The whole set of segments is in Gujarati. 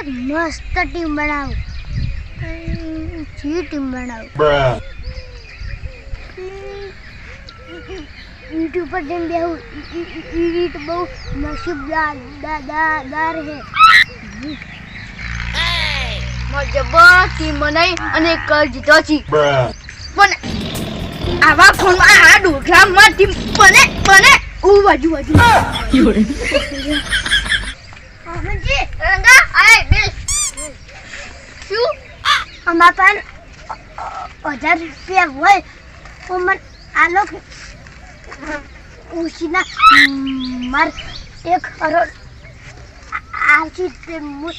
એક મસ્ત ટીમ બનાવું. જી ટીમ બનાવું. યુટ્યુબ પર જેમ બેહું. ઈ- ઈ- ઈ- ઈટ બહુ નસીબદાર હે જબર ટીમ બનાવી અને કર જીતો છી. પણ આવા ફોનમાં આ ડોઢામાં ટીમ બને બને. ઓ બાજુ બાજુ. રંગા આય. બેસ શું અમારા પાસે હજાર રૂપિયા હોય તો મને આ લોકો ઉછીના માર એક કરોડ આવતી તે મુ-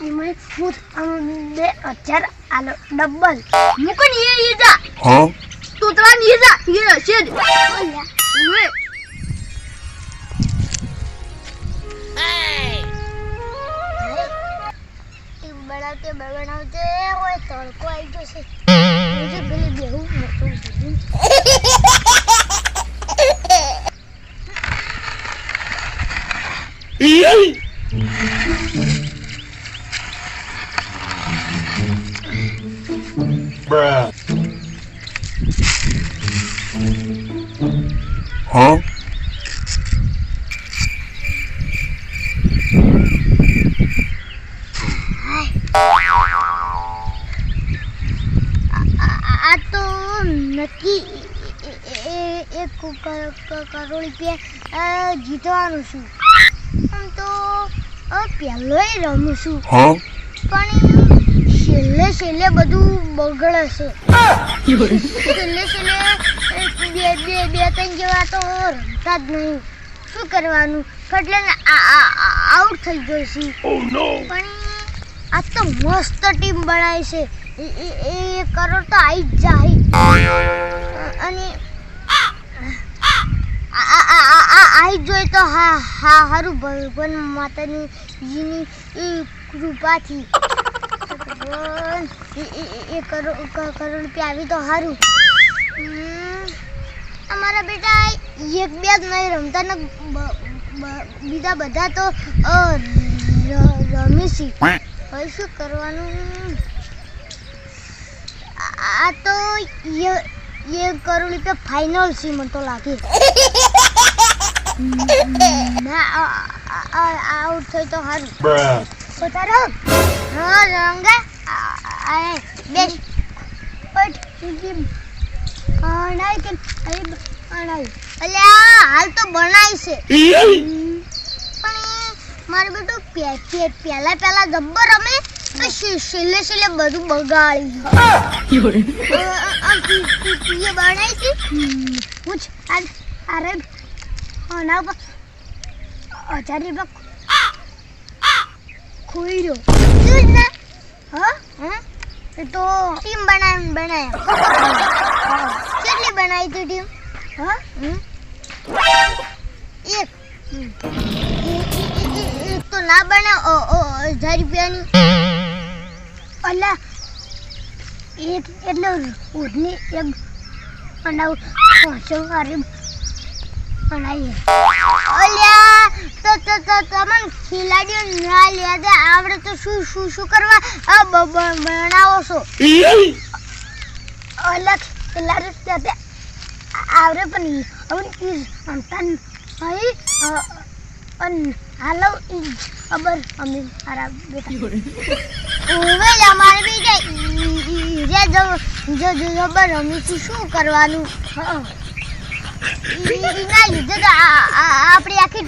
એમાં હું તમને બે હજાર આલો ડબલ. મુકો ની એ જા તું ત્રણ ઈજા. એ હશે બનાવતે બનાવતે હોય તડકો આવી જશે હું પેલી બેહું મોટું સુધી Bruh. કરોડ રૂપિયા જીતવાનું છું. આમ તો પહેલો રમું છું. પણ છેલ્લે છેલ્લે બધું બગડે છે. છેલ્લે છેલ્લે બે બે બે ત્રણ જેવા તો રમતા જ નહીં. શું કરવાનું? એટલે આઉટ થઈ ગયો છું. Oh પણ આ તો મસ્ત ટીમ બનાવી છે. એ- કરોડ તો આવી જ જાય. અને આ- આ- આ- આ- આ આવી જ જોઈએ તો હા હા, હારું, ભગવાન માતાની જીની કૃપાથી. કરોડ રૂપિયા આવી તો સારું અમારા બેટા એક બે જ નહીં રમતા ને બીજા બધા તો રમીશી હવે શું કરવાનું? આ તો એ- એ કરોડ રૂપિયા ફાઇનલ છે મને તો લાગે. ના આઉટ થઈ તો સારું. પોતારો હા રંગા આય બેસ અણાઈ કે અઈ અણાઈ અલ્યા હાલ તો બનાવી છે. પણ મારે બેટું પેલા પહેલા પહેલા જબ્બર રમે તો છેલ્લે છેલ્લે બધું બગાડી બનાવી હતી પૂછ અરે આના પર હજાર રૂપિયા ખોઈ રહ્યો શું જ ના હા હા એ તો ટીમ બનાવી બનાવ્યા કેટલી બનાવી તી ટીમ હા હમ? એક હમ. એ- એ- એ- એ- એક તો ના બને ઓ- ઓ- હજાર રૂપિયાની અલા એક એટલે ઉડની એક બનાવ પાંચસો વાળી આવડે તો શું શું શું કરવા બનાવો છો અલગ સાથે આવડે પણ હવે ઈ સંતાન ભાઈ અન હાલો ઈ ખબર અમે તારા બેટા ઓવે અમારે શું કરવાનું હા ઈ- એના લીધે તો આપણી આખી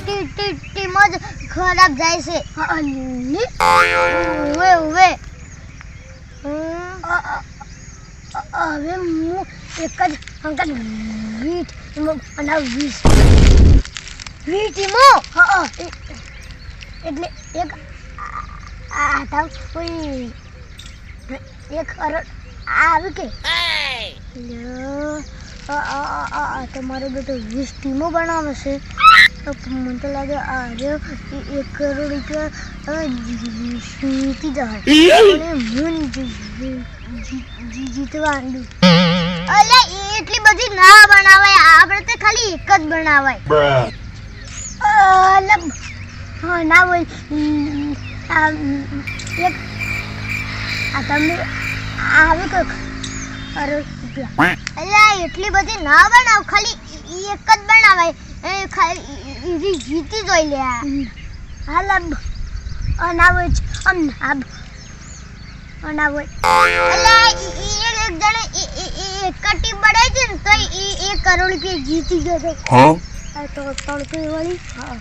ટીમ જ ખરાબ જાય છે. અ- અ- હવે હું એક જ અંકલ વીટ અને વીસ વીટીમો હા એટલે એક આ- આ કોઈ એક કરોડ આવી કે? લ્યો. આ- આ- આ- આ- આ તમારો બેટો વીસ ટીમો બનાવે છે તો મને તો લાગે આ એક કરોડ રૂપિયા જીતી અને હું જીતવાનું અલે એટલી બધી ના બનાવાય આપણે તો ખાલી એક જ બનાવાય હા ના હોય એક આ તમે આવી કોઈક અરે રૂપિયા અલ્યા એટલી બધી ના બનાવ. ખાલી એક જ બનાવાય. એ ખાલી જીતી જોઈ લે. હાલ અનાવો જ આબ એક જણે એક બનાવી છે ને તો એ કરોડ રૂપિયા જીતી ગયો હતો તો તડકો વળી? હા.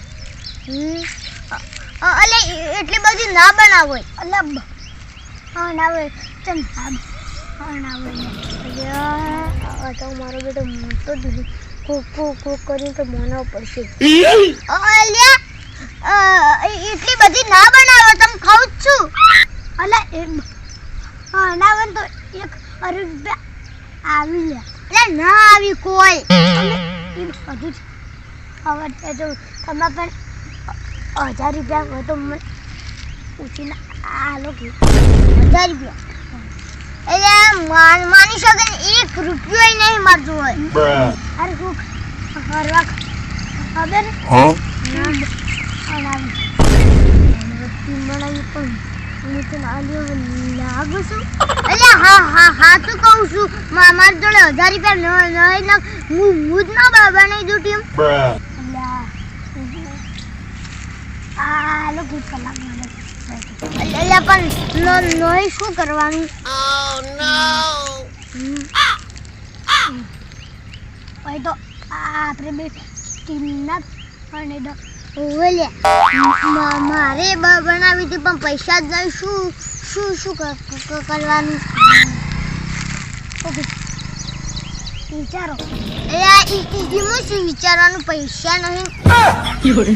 હમ. અ- અ- અલ્યા ઈ- એટલી બધી ના બનાવો અલબ અનાવો ચમ આબ અનાવો અલ્યા આ તો મારો બેટો મોટો જ કોક કોક કોક કરીને તો મોના પડશે. એટલી બધી ના બનાવો તમે ખાવ જ છું. અલા એમ અનાવો તો એક અરે આવી લે અલ્યા ના આવી કોઈ. એ બધું જ ખબર જો તમે પણ હજાર રૂપિયા હોય તો મને પૂછીને આ લોકો હજાર રૂપિયા. એટલે માન- શકે એક રૂપિયો નહીં મારતું હોય. અરે કોક હરવા ખબર મારી જોડે હજાર રૂપિયા નહીં હું હું જ ના બ- બનાવી દઉં ટીમ Bruh. અલ્યા આ કલાક મને એટલે પણ ન- નહીં શું કરવાનું? ભાઈ તો આપણે બે ટીમના અને ઓલે મારે બ- બનાવી હતી પણ પૈસા જ નહીં. શું શું શું કરવાનું? ઓકે. વિચારો. એટલે આ ઈ- ઈ- ઈમાં શું વિચારવાનું? પૈસા નહીં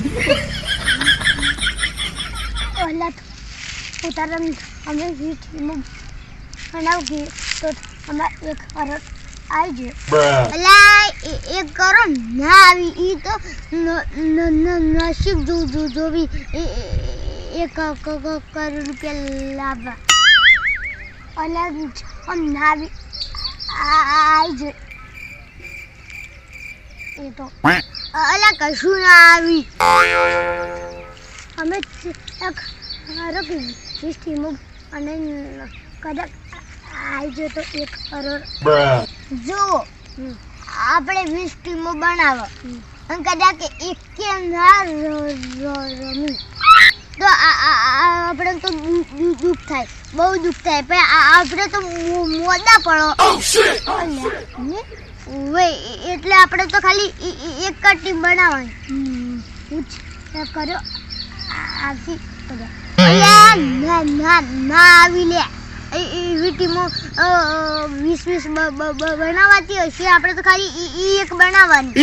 પહેલા ઉતારણ અમે વીસ ટીમો બનાવી તો અમે એક અરબ આવી જાય એ- એક કરો ના આવી ઈ તો નસીબ જોવી. એ- એ- એક કરોડ રૂપિયા લાવવા. અલગ આમ ના આવી. આવી જાય એ તો. અલા કશું ના આવી. અમે એક વીસ ટીમો અને કદાચ આવી જાય તો એક કરોડ જો આપણે વીસ ટીમો બનાવો અને કદાચ એકે ના ર- ર- રમી તો આ- આ- આ આપણે તો દુઃખ થાય બહુ દુઃખ થાય પણ આ- આપણે તો મો- મોદા પડો એટલે આપણે તો ખાલી એક જ ટીમ બનાવવાની કર્યો આવી બધા અલ્યા ના ના ના આવી લે એવી ટીમો વીસ વીસ બ- બ- બ- બનાવાતી હશે આપણે તો ખાલી એક બનાવવાની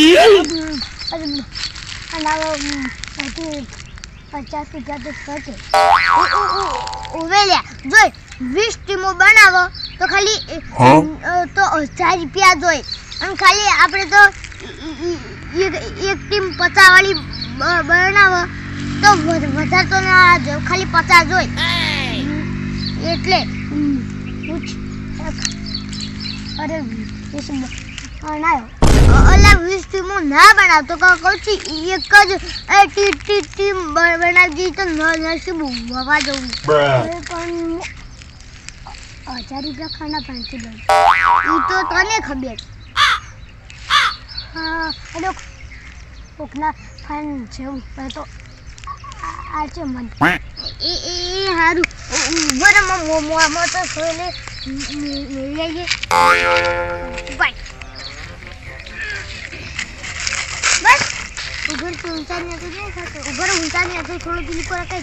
પચાસ તો થશે ઉવે જોઈ વીસ ટીમો બનાવો તો ખાલી તો હજાર રૂપિયા જોઈ અને ખાલી આપણે તો એક ટીમ પચાસ વાળી બનાવો તો વધ- વધારે તો ના જો ખાલી પચાસ હોય. એટલે અરે વીસ બનાવ્યો વીસ ટીમો ના બનાવતો કહું છું એક જ એ ટી ટી ટીમ બનાવી તો ન- નસીબ જવું પણ હજાર રૂપિયા ખાના પાંચી દઉં એ તો તને ખબર. હા અને કોકના ફાન જેવું. તો આ- છે મન એ એ હારું. રે મો મો મો તો સોલે લઈ જઈએ બાય બસ. ઉભર તો ઊંચા ને તો નહીં થતો. ઉભર ઊંચા ને તો થોડું દિલ પર કઈ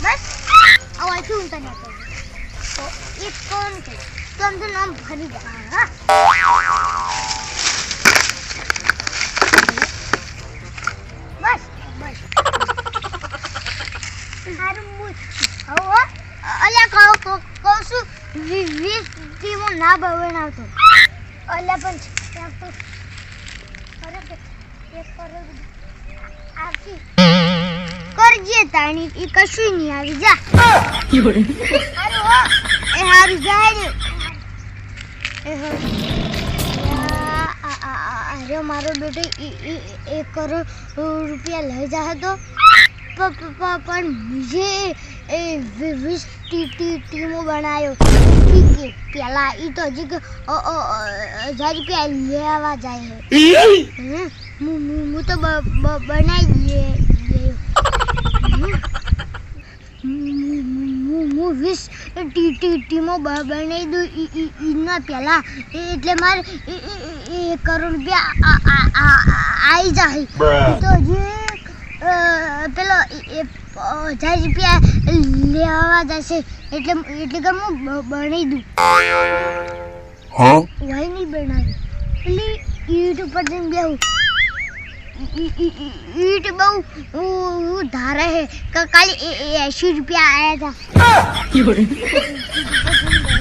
બસ. આવાથી ઊંચા ને તો. એક કોણ છે? તો આમ નામ ભરી જાય હા. સારું મૂછ હવે અલ્યા કહો કહો કહું છું વી- વીસ ના અલ્યા પણ કરોડ આપી કરજે તાણી એ કશું નહીં આવી જા એ હારું જાય હારું. અરે મારો બેટો એક કરોડ રૂપિયા લઈ જાય તો પ- પ- પ- પણ મુજે વીસ ટીમો બનાવ્યો પેલા એ તો હજી હજાર રૂપિયા લેવા જાય હું. તો બનાવી હું- વીસ ટીમો બનાવી દઉં. એના પહેલા એટલે મારે એક કરોડ રૂપિયા આવી જાય. તો હજી અ, પેલો એ- એ હજાર રૂપિયા લેવા જશે. એટલે એટલે કે હું બ- બનાવી દઉં. Huh? વાય નહીં બનાવી. એટલે ઈટ ઉપર જઈને બેહું. ઈ- ઈ- ઈ- ઈટ બહુ ઉ- ઉ ધારે છે.